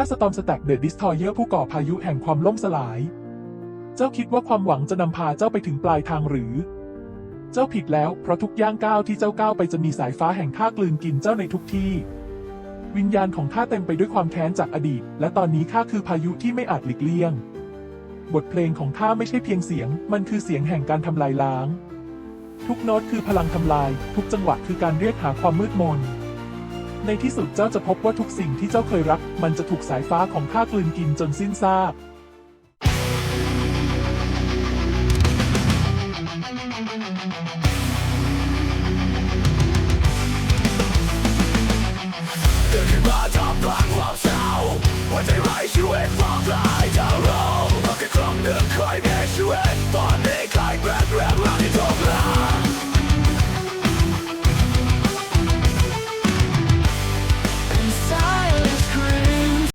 ข้าสตอมสแต็กเดอะดิสทอยเยอร์ผู้ก่อพายุแห่งความล่มสลาย เจ้าคิดว่าความหวังจะนำพาเจ้าไปถึงปลายทางหรือ เจ้าผิดแล้วเพราะทุกย่างก้าวที่เจ้าก้าวไปจะมีสายฟ้าแห่งข้ากลืนกินเจ้าในทุกที่ วิญญาณของข้าเต็มไปด้วยความแค้นจากอดีต และตอนนี้ข้าคือพายุที่ไม่อาจหลีกเลี่ยง บทเพลงของข้าไม่ใช่เพียงเสียง มันคือเสียงแห่งการทำลายล้าง ทุกโน้ตคือพลังทำลาย ทุกจังหวะคือการเรียกหาความมืดมน ในที่สุดเจ้าจะพบว่าทุกสิ่งที่เจ้าเคยรัก มันจะถูกสายฟ้าของข้ากลืนกินจนสิ้นซากใจร้ายชีวิตควาลายจะรอพราแค่ครั้งหนึ่งเคยมีชีวิตตอน